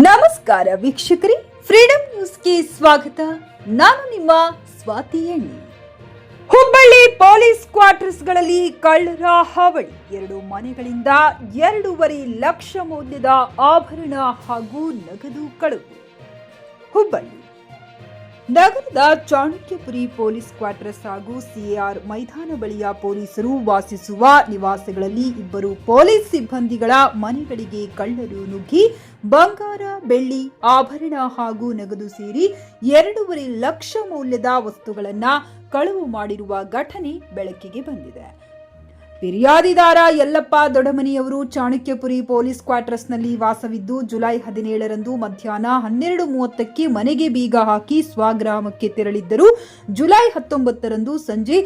ನಮಸ್ಕಾರ ವೀಕ್ಷಕರೇ ಫ್ರೀಡಂ ನ್ಯೂಸ್ಗೆ ಸ್ವಾಗತ. ನಾನು ನಿಮ್ಮ ಸ್ವಾತಿ ಎಣ್ಣಿ ಹುಬ್ಬಳ್ಳಿ ಪೊಲೀಸ್ ಕ್ವಾರ್ಟರ್ಸ್ಗಳಲ್ಲಿ ಕಳ್ಳರ ಹಾವಳಿ. ಎರಡು ಮನೆಗಳಿಂದ ಎರಡೂವರೆ ಲಕ್ಷ ಮೌಲ್ಯದ ಆಭರಣ ಹಾಗೂ ನಗದು ಕಳವು. ಹುಬ್ಬಳ್ಳಿ ನಗರದ ಚಾಣಕ್ಯಪುರಿ ಪೊಲೀಸ್ ಕ್ವಾರ್ಟರ್ಸ್ ಹಾಗೂ ಸಿಎಆರ್ ಮೈದಾನ ಬಳಿಯ ಪೊಲೀಸರು ವಾಸಿಸುವ ನಿವಾಸಗಳಲ್ಲಿ ಇಬ್ಬರು ಪೊಲೀಸ್ ಸಿಬ್ಬಂದಿಗಳ ಮನೆಗಳಿಗೆ ಕಳ್ಳರು ನುಗ್ಗಿ, ಬಂಗಾರ, ಬೆಳ್ಳಿ, ಆಭರಣ ಹಾಗೂ ನಗದು ಸೇರಿ ಎರಡೂವರೆ ಲಕ್ಷ ಮೌಲ್ಯದ ವಸ್ತುಗಳನ್ನು ಕಳವು ಮಾಡಿರುವ ಘಟನೆ ಬೆಳಕಿಗೆ ಬಂದಿದೆ. ಫಿರ್ಯಾದಿದಾರ ಯಲ್ಲಪ್ಪ ದೊಡಮನಿಯವರು ಚಾಣಕ್ಯಪುರಿ ಪೊಲೀಸ್ ಕ್ವಾರ್ಟರ್ಸ್ನಲ್ಲಿ ವಾಸವಿದ್ದು ಜುಲೈ ಹದಿನೇಳರಂದು ಮಧ್ಯಾಹ್ನ ಹನ್ನೆರಡು ಮೂವತ್ತಕ್ಕೆ ಮನೆಗೆ ಬೀಗ ಹಾಕಿ ಸ್ವಗ್ರಾಮಕ್ಕೆ ತೆರಳಿದ್ದರು. ಜುಲೈ ಹತ್ತೊಂಬತ್ತರಂದು ಸಂಜೆ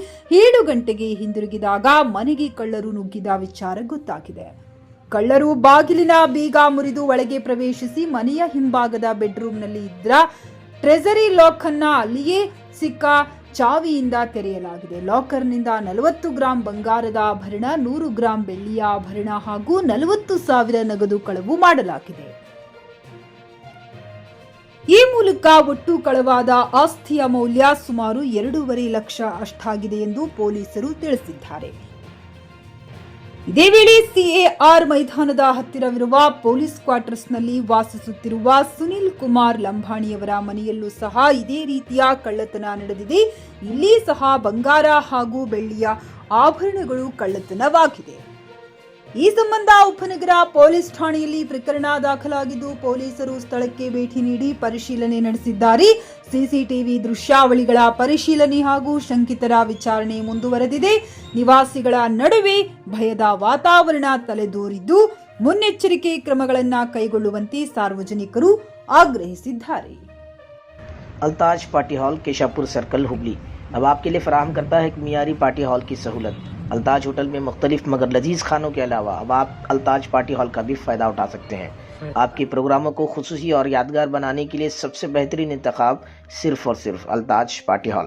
ಏಳು ಗಂಟೆಗೆ ಹಿಂದಿರುಗಿದಾಗ ಮನೆಗೆ ಕಳ್ಳರು ನುಗ್ಗಿದ ವಿಚಾರ ಗೊತ್ತಾಗಿದೆ. ಕಳ್ಳರು ಬಾಗಿಲಿನ ಬೀಗ ಮುರಿದು ಒಳಗೆ ಪ್ರವೇಶಿಸಿ ಮನೆಯ ಹಿಂಭಾಗದ ಬೆಡ್ರೂಮ್ನಲ್ಲಿ ಇದ್ದ ಟ್ರೆಸರಿ ಲಾಕ್ ಅಲ್ಲಿಯೇ ಸಿಕ್ಕ ಚಾವಿಯಿಂದ ತೆರೆಯಲಾಗಿದೆ. ಲಾಕರ್ನಿಂದ ನಲವತ್ತು ಗ್ರಾಂ ಬಂಗಾರದ ಆಭರಣ, ನೂರು ಗ್ರಾಂ ಬೆಳ್ಳಿಯ ಆಭರಣ ಹಾಗೂ ನಲವತ್ತು ಸಾವಿರ ನಗದು ಕಳವು ಮಾಡಲಾಗಿದೆ. ಈ ಮೂಲಕ ಒಟ್ಟು ಕಳವಾದ ಆಸ್ತಿಯ ಮೌಲ್ಯ ಸುಮಾರು ಎರಡೂವರೆ ಲಕ್ಷ ಅಷ್ಟಾಗಿದೆ ಎಂದು ಪೊಲೀಸರು ತಿಳಿಸಿದ್ದಾರೆ. ಇದೇ ವೇಳೆ ಸಿಎಆರ್ ಮೈದಾನದ ಹತ್ತಿರವಿರುವ ಪೊಲೀಸ್ ಕ್ವಾರ್ಟರ್ಸ್ನಲ್ಲಿ ವಾಸಿಸುತ್ತಿರುವ ಸುನಿಲ್ ಕುಮಾರ್ ಲಂಬಾಣಿಯವರ ಮನೆಯಲ್ಲೂ ಸಹ ಇದೇ ರೀತಿಯ ಕಳ್ಳತನ ನಡೆದಿದೆ. ಇಲ್ಲಿ ಸಹ ಬಂಗಾರ ಹಾಗೂ ಬೆಳ್ಳಿಯ ಆಭರಣಗಳು ಕಳ್ಳತನವಾಗಿದೆ. ಈ ಸಂಬಂಧ ಉಪನಗರ ಪೊಲೀಸ್ ಠಾಣೆಯಲ್ಲಿ ಪ್ರಕರಣ ದಾಖಲಾಗಿದ್ದು ಪೊಲೀಸರು ಸ್ಥಳಕ್ಕೆ ಭೇಟಿ ನೀಡಿ ಪರಿಶೀಲನೆ ನಡೆಸಿದ್ದಾರೆ. ಸಿಸಿಟಿವಿ ದೃಶ್ಯಾವಳಿಗಳ ಪರಿಶೀಲನೆ ಹಾಗೂ ಶಂಕಿತರ ವಿಚಾರಣೆ ಮುಂದುವರೆದಿದೆ. ನಿವಾಸಿಗಳ ನಡುವೆ ಭಯದ ವಾತಾವರಣ ತಲೆದೋರಿದ್ದು ಮುನ್ನೆಚ್ಚರಿಕೆ ಕ್ರಮಗಳನ್ನು ಕೈಗೊಳ್ಳುವಂತೆ ಸಾರ್ವಜನಿಕರು ಆಗ್ರಹಿಸಿದ್ದಾರೆ. التاج پارٹی ہال کیشاپور سرکل ہبلی۔ اب آپ کے لیے فراہم کرتا ہے ایک معیاری پارٹی ہال کی سہولت۔ التاج ہوٹل میں مختلف مگر لذیذ کھانوں کے علاوہ اب آپ التاج پارٹی ہال کا بھی فائدہ اٹھا سکتے ہیں۔ آپ کے پروگراموں کو خصوصی اور یادگار بنانے کے لیے سب سے بہترین انتخاب صرف اور صرف التاج پارٹی ہال۔